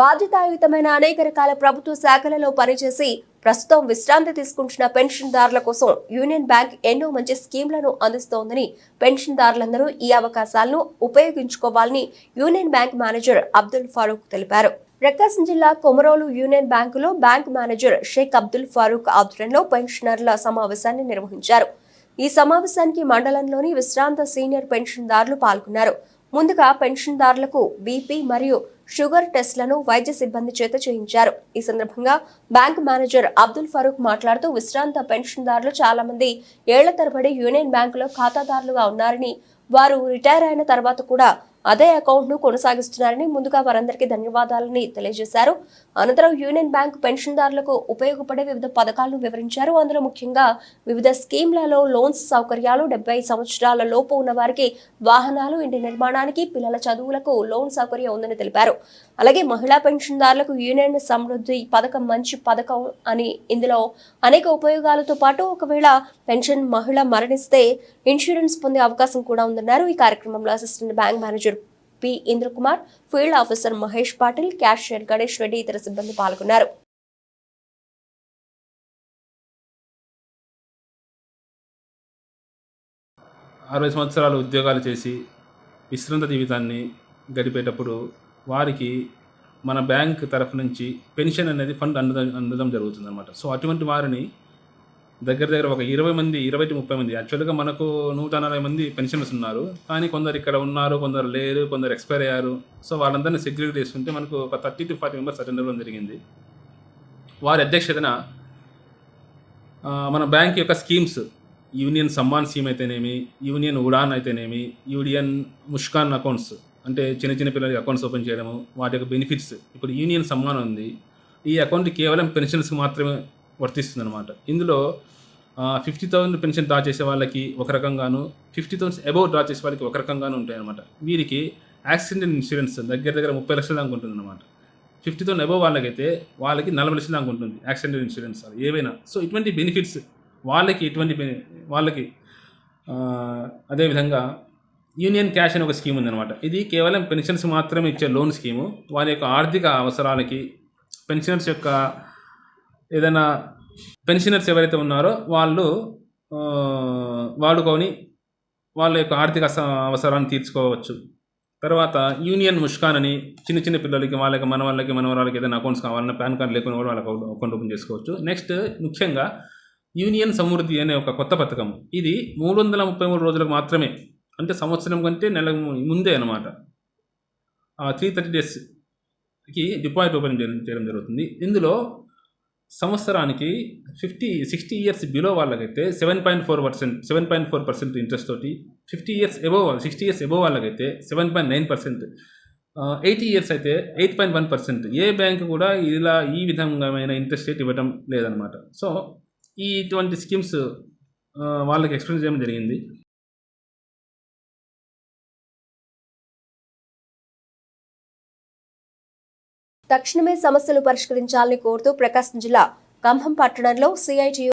బాధ్యతాయుతమైన అనేక రకాల ప్రభుత్వ శాఖలలో పనిచేసి ప్రస్తుతం విశ్రాంతి తీసుకుంటున్న పెన్షన్దారుల కోసం యూనియన్ బ్యాంక్ ఎన్నో మంచి స్కీంలను అందిస్తోందని పెన్షన్దారులందరూ ఈ అవకాశాలను ఉపయోగించుకోవాలని Union Bank manager Abdul Farooq తెలిపారు. ప్రకాశం జిల్లా కొమరోలు యూనియన్ బ్యాంకులో బ్యాంక్ మేనేజర్ షేక్ అబ్దుల్ ఫారూక్ ఆధ్వర్యంలో పెన్షనర్ల సమావేశాన్ని నిర్వహించారు. ఈ సమావేశానికి మండలంలోని విశ్రాంత సీనియర్ పెన్షన్దారులు పాల్గొన్నారు. ముందుగా పెన్షన్దారులకు బీపీ మరియు షుగర్ టెస్టులను వైద్య సిబ్బంది చేత చేయించారు. ఈ సందర్భంగా బ్యాంక్ మేనేజర్ అబ్దుల్ ఫరూక్ మాట్లాడుతూ విశ్రాంత పెన్షన్దారులు చాలా మంది ఏళ్ళ తరబడి యూనియన్ బ్యాంకులో ఖాతాదారులుగా ఉన్నారని వారు రిటైర్ అయిన తర్వాత కూడా అదే అకౌంట్ను కొనసాగిస్తున్నారని ముందుగా వారందరికీ ధన్యవాదాలని తెలియజేశారు. అనంతరం యూనియన్ బ్యాంక్ పెన్షన్దారులకు ఉపయోగపడే వివిధ పథకాలను వివరించారు. అందులో ముఖ్యంగా వివిధ స్కీమ్లలో లోన్స్ సౌకర్యాలు డెబ్బై సంవత్సరాల లోపు ఉన్న వారికి వాహనాలు ఇంటి నిర్మాణానికి పిల్లల చదువులకు లోన్ సౌకర్యం ఉందని తెలిపారు. అలాగే మహిళా పెన్షన్దారులకు యూనియన్ సమృద్ధి పథకం మంచి పథకం అని ఇందులో అనేక ఉపయోగాలతో పాటు ఒకవేళ పెన్షన్ మహిళ మరణిస్తే ఇన్సూరెన్స్ పొందే అవకాశం కూడా ఉంది. ఉందన్నారు ఈ కార్యక్రమంలో assistant bank manager P Indrakumar field officer Mahesh Patil cashier Ganesh Reddy ఇతర సిబ్బంది పాల్గొన్నారు. అరవై సంవత్సరాలు ఉద్యోగాలు చేసి విశ్రాంత జీవితాన్ని గడిపేటప్పుడు వారికి మన బ్యాంక్ తరఫు నుంచి పెన్షన్ అనేది ఫండ్ అందడం అందడం జరుగుతుంది అనమాట సో అటువంటి వారిని దగ్గర దగ్గర ఒక ఇరవై మంది ఇరవై టు ముప్పై మంది. యాక్చువల్గా మనకు నూట నలభై మంది పెన్షనర్స్ ఉన్నారు. కానీ కొందరు ఇక్కడ ఉన్నారు కొందరు లేరు కొందరు ఎక్స్పైర్ అయ్యారు. సో వాళ్ళందరినీ సెక్యూరిటీ తీసుకుంటే మనకు ఒక thirty to forty members attend అవ్వడం జరిగింది. వారి అధ్యక్షతన మన బ్యాంక్ యొక్క స్కీమ్స్ యూనియన్ సమ్మాన్ స్కీమ్ అయితేనేమి యూనియన్ ఉడాన్ అయితేనేమి యూనియన్ ముష్కాన్ అకౌంట్స్ అంటే చిన్న చిన్న పిల్లలకి అకౌంట్స్ ఓపెన్ చేయడము వాటి యొక్క బెనిఫిట్స్ ఇప్పుడు యూనియన్ సమ్మాన్ ఉంది. ఈ అకౌంట్ కేవలం పెన్షన్స్కి మాత్రమే వర్తిస్తుంది అనమాట ఇందులో ఫిఫ్టీ థౌసండ్ పెన్షన్ డ్రా చేసే వాళ్ళకి ఒక రకంగాను ఫిఫ్టీ థౌసండ్ అబౌవ్ డ్రా చేసే వాళ్ళకి ఒక రకంగాను ఉంటాయన్నమాట. వీరికి యాక్సిడెంట్ ఇన్సూరెన్స్ దగ్గర దగ్గర ముప్పై లక్షల దాకా ఉంటుంది అనమాట ఫిఫ్టీ థౌసండ్ అబౌవ్ వాళ్ళకైతే వాళ్ళకి నలభై లక్షల దాకా ఉంటుంది యాక్సిడెంట్ ఇన్సూరెన్స్ ఏవైనా. సో ఇటువంటి బెనిఫిట్స్ వాళ్ళకి ఇటువంటి బెని- వాళ్ళకి అదేవిధంగా యూనియన్ క్యాష్ అనే ఒక స్కీమ్ ఉందన్నమాట. ఇది కేవలం పెన్షన్స్ మాత్రమే ఇచ్చే లోన్ స్కీము వారి యొక్క ఆర్థిక అవసరాలకి పెన్షనర్స్ యొక్క ఏదైనా పెన్షనర్స్ ఎవరైతే ఉన్నారో వాళ్ళు వాడుకొని వాళ్ళ యొక్క ఆర్థిక అవసరాన్ని తీర్చుకోవచ్చు. తర్వాత యూనియన్ ముష్కాన్ అని చిన్న చిన్న పిల్లలకి వాళ్ళకి మన వాళ్ళకి మన వాళ్ళకి ఏదైనా అకౌంట్స్ కావాలన్నా పాన్ కార్డు లేకుండా కూడా వాళ్ళకి అకౌంట్ ఓపెన్ చేసుకోవచ్చు. నెక్స్ట్ ముఖ్యంగా యూనియన్ సమృద్ధి అనే ఒక కొత్త పథకం. ఇది మూడు వందల ముప్పై మూడు రోజులకు మాత్రమే అంటే సంవత్సరం కంటే నెల ముందే అనమాట త్రీ థర్టీ డేస్కి డిపాజిట్ ఓపెన్ చేయడం చేయడం జరుగుతుంది. ఇందులో సంవత్సరానికి ఫిఫ్టీ సిక్స్టీ ఇయర్స్ బిలో వాళ్ళకైతే seven point four percent seven point four percent interest తోటి fifty years above sixty years above వాళ్ళకైతే seven point nine percent. Eighty years అయితే ఎయిట్ పాయింట్ వన్ పర్సెంట్. ఏ బ్యాంక్ కూడా ఇలా ఈ విధమైన ఇంట్రెస్ట్ రేట్ ఇవ్వడం లేదనమాట సో ఈ ఇటువంటి స్కీమ్స్ వాళ్ళకి ఎక్స్ప్లెయిన్ చేయడం జరిగింది. తక్షణమే సమస్యలు పరిష్కరించాలని కోరుతూ ప్రకాశం జిల్లా ఖమ్మం పట్టణంలో సిఐటియు